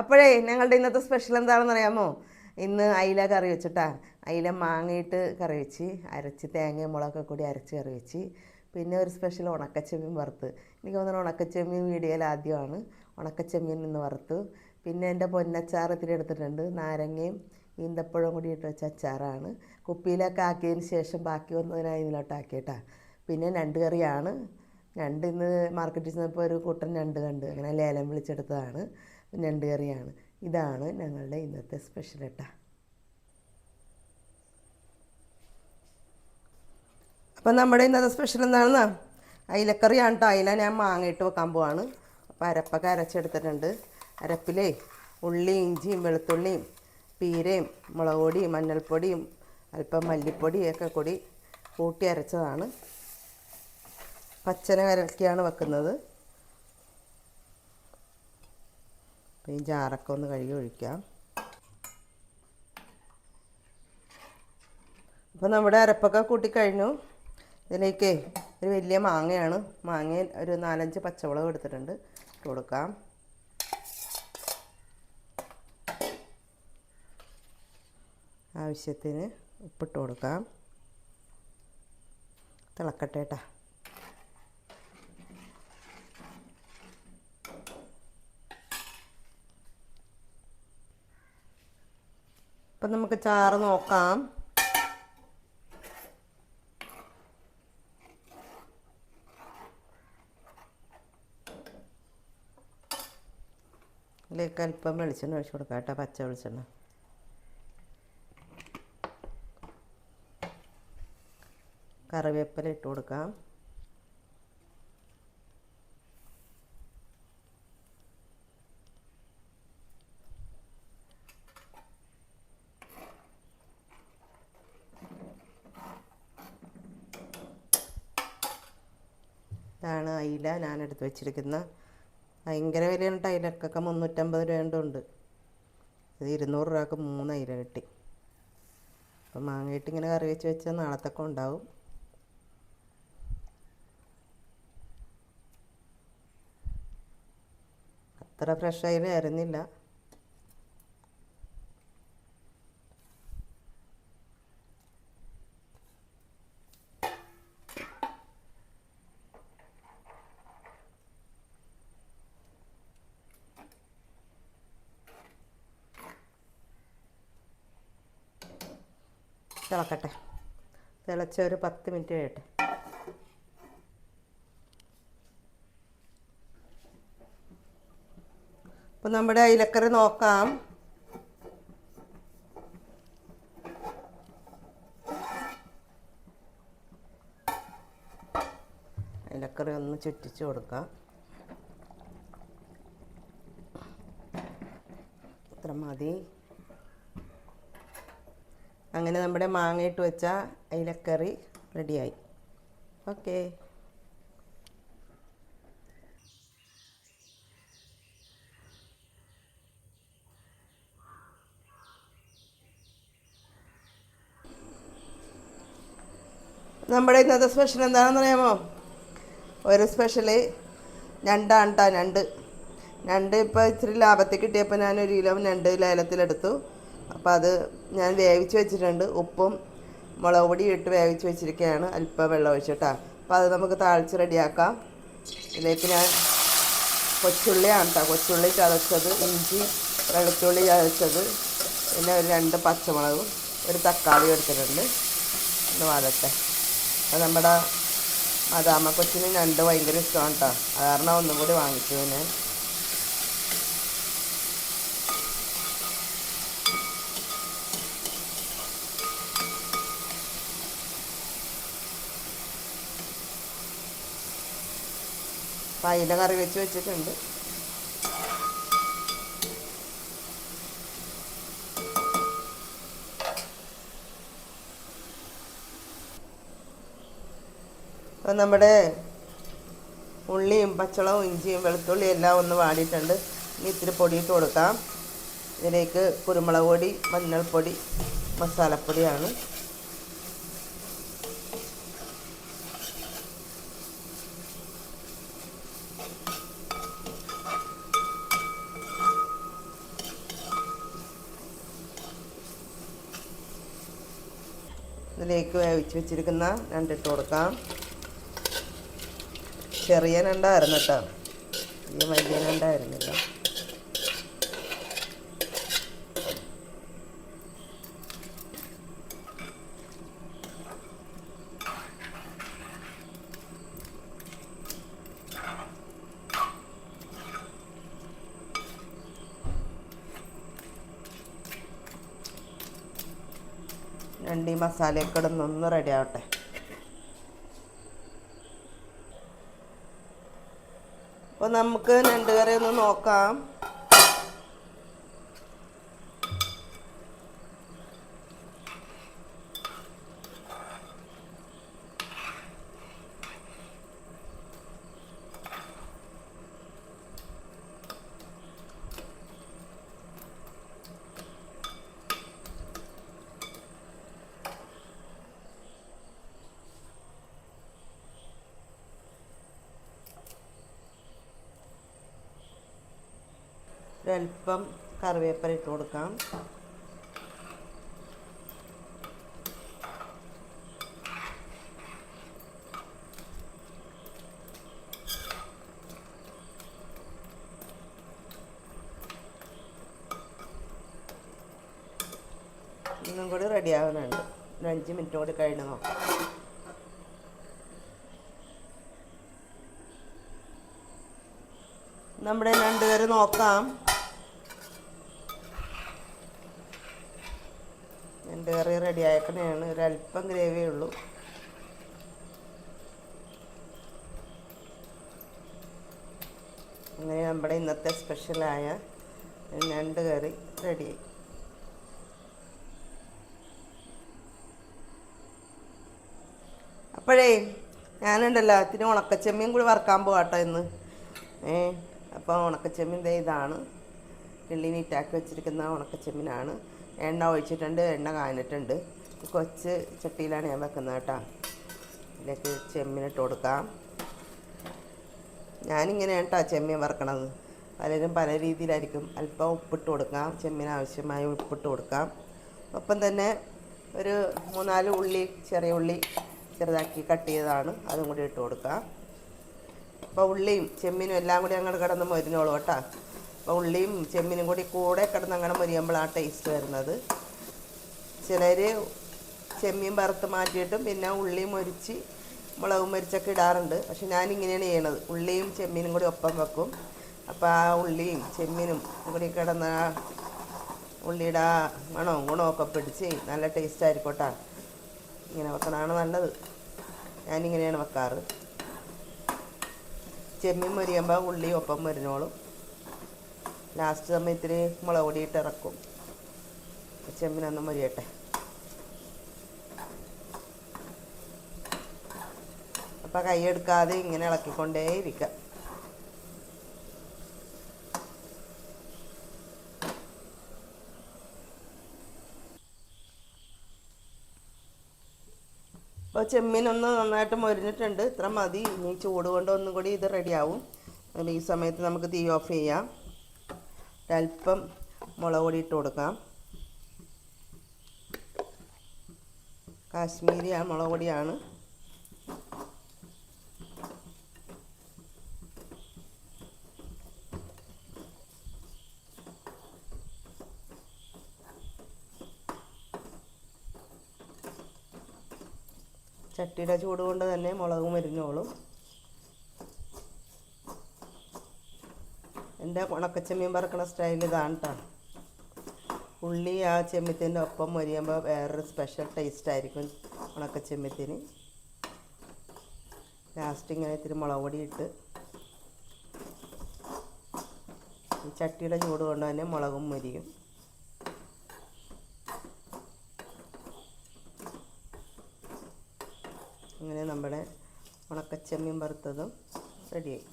അപ്പോഴേ ഞങ്ങളുടെ ഇന്നത്തെ സ്പെഷ്യൽ എന്താണെന്ന് അറിയാമോ? ഇന്ന് അയില കറി വെച്ചിട്ടാ. അയില മാങ്ങയിട്ട് കറി വെച്ച് അരച്ച് തേങ്ങയും മുളകൊക്കെ കൂടി അരച്ച് കറി വെച്ച്. പിന്നെ ഒരു സ്പെഷ്യൽ ഉണക്കച്ചെമ്മീൻ വറുത്ത്. എനിക്ക് തോന്നുന്നു ഉണക്കച്ചെമ്മീൻ വീഡിയോയിൽ ആദ്യമാണ്. ഉണക്കച്ചെമ്മീൻ ഇന്ന് വറുത്തു. പിന്നെ എന്റെ പൊന്നച്ചാർ ഇത്തിരി എടുത്തിട്ടുണ്ട്. നാരങ്ങയും ഈന്തപ്പഴം കൂടി ഇട്ട് വെച്ച അച്ചാറാണ്. കുപ്പിയിലൊക്കെ ആക്കിയതിന് ശേഷം ബാക്കി വന്നതിനായി ഇതിലോട്ടാക്കിയിട്ടാ പിന്നെ രണ്ട് കറിയാണ്. ഞണ്ട് ഇന്ന് മാർക്കറ്റിൽ ചെന്നപ്പോൾ ഒരു കൂട്ടം ഞണ്ട് കണ്ട്. അങ്ങനെ ലേലം വിളിച്ചെടുത്തതാണ്. ഞണ്ട് കറിയാണ് ഇതാണ് ഞങ്ങളുടെ ഇന്നത്തെ സ്പെഷ്യൽ കേട്ടോ അപ്പം നമ്മുടെ ഇന്നത്തെ സ്പെഷ്യൽ എന്താണെന്നാ? അയിലക്കറിയാണ് കേട്ടോ അയില ഞാൻ മാങ്ങയിട്ട് വെക്കാൻ പോവാണ്. അപ്പോൾ അരപ്പൊക്കെ അരച്ചെടുത്തിട്ടുണ്ട്. അരപ്പിലേ ഉള്ളിയും ഇഞ്ചിയും വെളുത്തുള്ളിയും പീരയും മുളക് പൊടിയും മഞ്ഞൾപ്പൊടിയും അല്പം മല്ലിപ്പൊടിയും ഒക്കെ കൂടി കൂട്ടി അരച്ചതാണ്. പച്ചന കലക്കിയാണ് വെക്കുന്നത്. അപ്പോൾ ഈ ജാറൊക്കെ ഒന്ന് കഴുകി ഒഴിക്കാം. അപ്പോൾ നമ്മുടെ അരപ്പൊക്കെ കൂട്ടിക്കഴിഞ്ഞു ഇതിലേക്ക് ഒരു വലിയ മാങ്ങയാണ്. മാങ്ങ ഒരു നാലഞ്ച് പച്ചമുളക് എടുത്തിട്ടുണ്ട്. ഇട്ട് കൊടുക്കാം. ആവശ്യത്തിന് ഉപ്പിട്ട് കൊടുക്കാം. തിളക്കട്ടെ കേട്ടോ അപ്പം നമുക്ക് ചാറ് നോക്കാം. ഇതിലേക്ക് അല്പം വെളിച്ചെണ്ണ ഒഴിച്ചു കൊടുക്കാം കേട്ടോ പച്ച വെളിച്ചെണ്ണ. കറിവേപ്പില ഇട്ട് കൊടുക്കാം. ഇതാണ് അയില ഞാൻ എടുത്ത് വെച്ചിരിക്കുന്ന. ഭയങ്കര വിലയാണ് അയിലക്കൊക്കെ മുന്നൂറ്റമ്പത് രൂപ ഉണ്ട് ഇത് ഇരുന്നൂറ് രൂപക്ക് മൂന്ന് അയില കിട്ടി. അപ്പം മാങ്ങയിട്ട് ഇങ്ങനെ കറി വെച്ച് വെച്ചാൽ നാളത്തൊക്കെ ഉണ്ടാവും. അത്ര ഫ്രഷ് അയില ആയിരുന്നില്ല. തിളക്കട്ടെ. തിളച്ച ഒരു പത്ത് മിനിറ്റ് കഴിയട്ടെ. അപ്പം നമ്മുടെ ഇലക്കറി നോക്കാം. ഇലക്കറി ഒന്ന് ചുറ്റിച്ച് കൊടുക്കാം. ഇത്ര മതി. അങ്ങനെ നമ്മുടെ മാങ്ങയിട്ട് വെച്ച അയിലക്കറി റെഡിയായി. ഓക്കേ. നമ്മുടെ ഇന്നത്തെ സ്പെഷ്യൽ എന്താണെന്ന് അറിയാമോ? ഒരു സ്പെഷ്യൽ ഞണ്ടാണ് കേട്ടോ ഞണ്ട്. ഞണ്ട് ഇപ്പോൾ ഇച്ചിരി ലാഭത്തിൽ കിട്ടിയപ്പോൾ ഞാൻ ഒരു കിലോ ഞണ്ട് ലേലത്തിലെടുത്തു. അപ്പോൾ അത് ഞാൻ വേവിച്ച് വെച്ചിട്ടുണ്ട്. ഉപ്പും മുളക് പൊടി ഇട്ട് വേവിച്ച് വെച്ചിരിക്കുകയാണ് അല്പം വെള്ളം ഒഴിച്ചിട്ടാ അപ്പോൾ അത് നമുക്ക് താഴ്ച റെഡിയാക്കാം. ഇതിലേക്ക് ഞാൻ കൊച്ചുള്ളിയാണ് കേട്ടോ. കൊച്ചുള്ളി ചതച്ചത് ഇഞ്ചി വെളുത്തുള്ളി ചതച്ചത് പിന്നെ ഒരു രണ്ട് പച്ചമുളകും ഒരു തക്കാളി എടുത്തിട്ടുണ്ട്. ഒന്ന് വരട്ടെ അപ്പോൾ നമ്മുടെ മദാമ കൊച്ചിന് ഞണ്ട് ഭയങ്കര ഇഷ്ടമാണ് കേട്ടോ. അത് കാരണം ഒന്നും കൂടി വാങ്ങിച്ചു ഞാൻ. അപ്പം അതിന്റെ കറി വെച്ച് വെച്ചിട്ടുണ്ട്. അപ്പം നമ്മുടെ ഉള്ളിയും പച്ചളവും ഇഞ്ചിയും വെളുത്തുള്ളിയും എല്ലാം ഒന്ന് വാടിയിട്ടുണ്ട്. ഇനി ഇത്തിരി പൊടിയിട്ട് കൊടുക്കാം. ഇതിലേക്ക് കുരുമുളക് പൊടി മഞ്ഞൾപ്പൊടി മസാലപ്പൊടിയാണ്. ഇതിലേക്ക് വേവിച്ച് വെച്ചിരിക്കുന്ന രണ്ടിട്ട് കൊടുക്കാം. ചെറിയ രണ്ടായിരുന്നു കേട്ടോ. ഈ വലിയ രണ്ടായിരുന്നില്ല രണ്ട് ഈ മസാലയൊക്കെ ഇടുന്നൊന്ന് റെഡി ആവട്ടെ. അപ്പോൾ നമുക്ക് രണ്ട് കറി ഒന്ന് നോക്കാം. ഒരല്പം കറിവേപ്പില ഇട്ട് കൊടുക്കാം. ഇന്നും കൂടി റെഡി ആവുന്നുണ്ട്. ഒരു അഞ്ച് മിനിറ്റ് കൂടി കഴിഞ്ഞ് നോക്കാം. നമ്മുടെ രണ്ടുപേരും നോക്കാം. രണ്ട് കറി റെഡി ആക്കണേണ് ഒരല്പം ഗ്രേവിയേ ഉള്ളൂ. അങ്ങനെ നമ്മുടെ ഇന്നത്തെ സ്പെഷ്യലായ രണ്ട് കറി റെഡിയായി അപ്പോഴേ ഞാനുണ്ടല്ലോ അതിന് ഉണക്കച്ചെമ്മീൻ കൂടി വറക്കാൻ പോകാട്ടോ ഇന്ന്. ഏ അപ്പോൾ ഉണക്കച്ചെമ്മീൻ ദേ ഇതാണ്. കിള്ളി നീറ്റാക്കി വെച്ചിരിക്കുന്ന ഉണക്കച്ചെമ്മീനാണ്. എണ്ണ ഒഴിച്ചിട്ടുണ്ട് എണ്ണ കാഞ്ഞിട്ടുണ്ട്. കൊച്ച് ചട്ടിയിലാണ് ഞാൻ വെക്കുന്നത് കേട്ടോ. ഇതിലേക്ക് ചെമ്മീനിട്ട് കൊടുക്കാം. ഞാനിങ്ങനെയാണ് കേട്ടോ ചെമ്മീൻ വറക്കണത്. പലരും പല രീതിയിലായിരിക്കും അല്പം ഉപ്പിട്ട് കൊടുക്കാം. ചെമ്മീൻ ആവശ്യമായ ഉപ്പിട്ട് കൊടുക്കാം. ഒപ്പം തന്നെ ഒരു മൂന്നാൽ ഉള്ളി ചെറിയ ഉള്ളി ചെറുതാക്കി കട്ട് ചെയ്തതാണ്. അതും കൂടി ഇട്ട് കൊടുക്കാം. അപ്പോൾ ഉള്ളിയും ചെമ്മീനും എല്ലാം കൂടി അങ്ങോട്ട് കിടന്ന് മൊരിഞ്ഞോളൂ കേട്ടോ. ഉള്ളിയും ചെമ്മീനും കൂടി കൂടെ കിടന്ന് അങ്ങനെ മൊരിയുമ്പോഴാണ് ടേസ്റ്റ് വരുന്നത്. ചിലർ ചെമ്മീൻ വറുത്ത് മാറ്റിയിട്ടും പിന്നെ ഉള്ളി മൊരിച്ച് മുളകും മരിച്ചൊക്കെ ഇടാറുണ്ട്. പക്ഷെ ഞാൻ ഇങ്ങനെയാണ് ചെയ്യണത്. ഉള്ളിയും ചെമ്മീനും കൂടി ഒപ്പം വെക്കും. അപ്പോൾ ആ ഉള്ളിയും ചെമ്മീനും കൂടി കിടന്ന ഉള്ളിയുടെ ആ മണവും ഗുണവും ഒക്കെ പിടിച്ച് നല്ല ടേസ്റ്റ് ആയിരിക്കോട്ടെ ഇങ്ങനെ വെക്കണതാണ് നല്ലത്. ഞാനിങ്ങനെയാണ് വെക്കാറ്. ചെമ്മീൻ മൊരിയുമ്പോൾ ഉള്ളി ഒപ്പം മൊരിഞ്ഞോളും. ലാസ്റ്റ് സമയത്തിൽ മുളക് പൊടിയിട്ട് ഇറക്കും. ചെമ്മിനൊന്നും മൊരിയട്ടെ. അപ്പം കൈ എടുക്കാതെ ഇങ്ങനെ ഇളക്കിക്കൊണ്ടേ ഇരിക്കാം. അപ്പോൾ ചെമ്മീനൊന്ന് നന്നായിട്ട് മൊരിഞ്ഞിട്ടുണ്ട്. ഇത്ര മതി. ഇനി ചൂട് കൊണ്ട് ഒന്നും കൂടി ഇത് റെഡിയാവും ഈ സമയത്ത് നമുക്ക് തീ ഓഫ് ചെയ്യാം. ഒരല്പം മുളക് പൊടി ഇട്ട് കൊടുക്കാം. കാശ്മീരി ആ മുളക് പൊടിയാണ്. ചട്ടിയുടെ ചൂട് കൊണ്ട് തന്നെ മുളക് മരിഞ്ഞോളും എന്റെ ഉണക്കച്ചെമ്മീൻ പറക്കണ സ്റ്റൈൽ ഇതാണ് കേട്ടോ ഉള്ളി ആ ചെമ്മീത്തിന്റെ ഒപ്പം മൊരിയുമ്പോൾ വേറൊരു സ്പെഷ്യൽ ടേസ്റ്റ് ആയിരിക്കും ഉണക്കച്ചെമ്മീത്തിന് ലാസ്റ്റ് ഇങ്ങനെ ഇത്തിരി മുളക് പൊടി ഇട്ട് ചട്ടിയുടെ ചൂട് കൊണ്ട് തന്നെ മുളകും മൊരിയും. അങ്ങനെ നമ്മുടെ ഉണക്കച്ചെമ്മീൻ വറുത്തതും റെഡിയായി